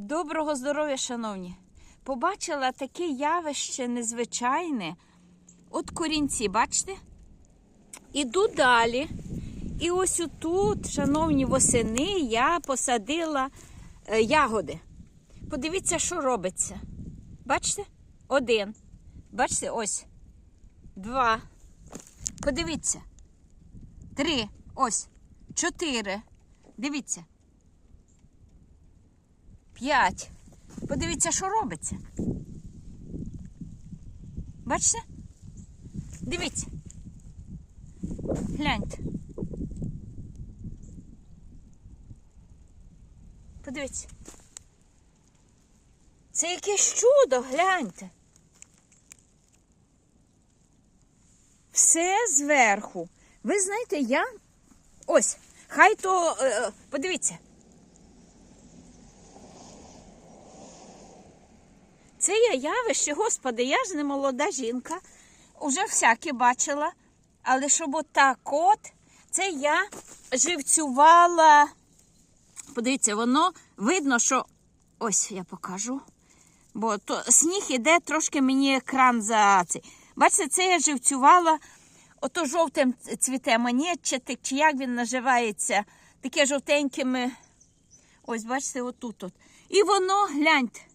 Доброго здоров'я, шановні! Побачила таке явище незвичайне. От корінці, бачите? Іду далі. І ось отут, шановні восени, я посадила е, ягоди. Подивіться, що робиться. Бачите? Один. Бачите, ось. Два. Подивіться. Три. Ось. Чотири. Дивіться. П'ять. Подивіться, що робиться. Бачите? Дивіться. Гляньте. Подивіться. Це якесь чудо, гляньте. Все зверху. Ви знаєте, я. Ось, хай то. е, подивіться. Це я явище, господи, я ж не молода жінка. Уже всяке бачила. Але щоб отак от, це я живцювала. Подивіться, воно видно, що. Ось я покажу. Бо то сніг іде, трошки мені екран за цей. Бачите, це я живцювала. Ото жовтим цвіте монетчатик, чи як він називається, таке жовтенькими. Ось, бачите, отут. от. І воно, гляньте.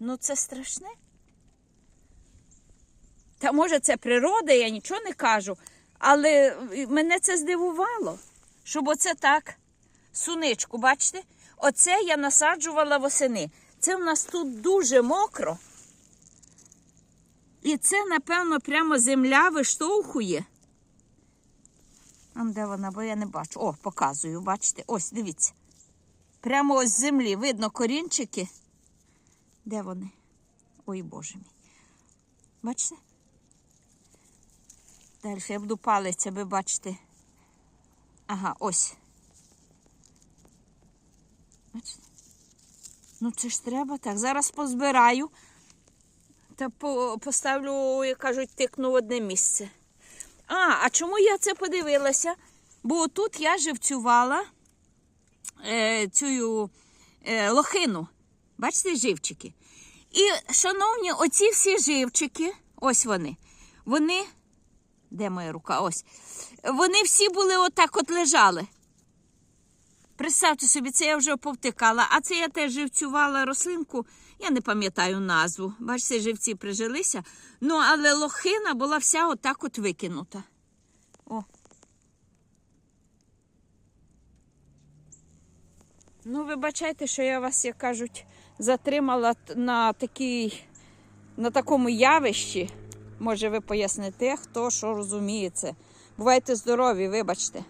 Ну, це страшне. Та може це природа, я нічого не кажу. Але мене це здивувало, щоб оце так, суничку, бачите? Оце я насаджувала восени. Це в нас тут дуже мокро. І це, напевно, прямо земля виштовхує. А де вона, бо я не бачу. О, показую, бачите? Ось, дивіться. Прямо ось з землі видно корінчики. Де вони? Ой, Боже мій. Бачите? Далі я буду палець, аби бачите. Ага, ось. Бачите? Ну, це ж треба так. Зараз позбираю та поставлю, як кажуть, тикну в одне місце. А, а чому я це подивилася? Бо тут я живцювала е, цю е, лохину. Бачите, живчики? І, шановні, оці всі живчики, ось вони. Вони. Де моя рука? Ось. Вони всі були отак от лежали. Представте собі, це я вже повтикала, а це я теж живцювала рослинку, я не пам'ятаю назву. Бачите, живці прижилися. Ну, але лохина була вся отак от викинута. О. Ну, вибачайте, що я вас, як кажуть, затримала на такій, на такому явищі. Може, ви поясните, хто що розуміє це. Бувайте здорові, вибачте.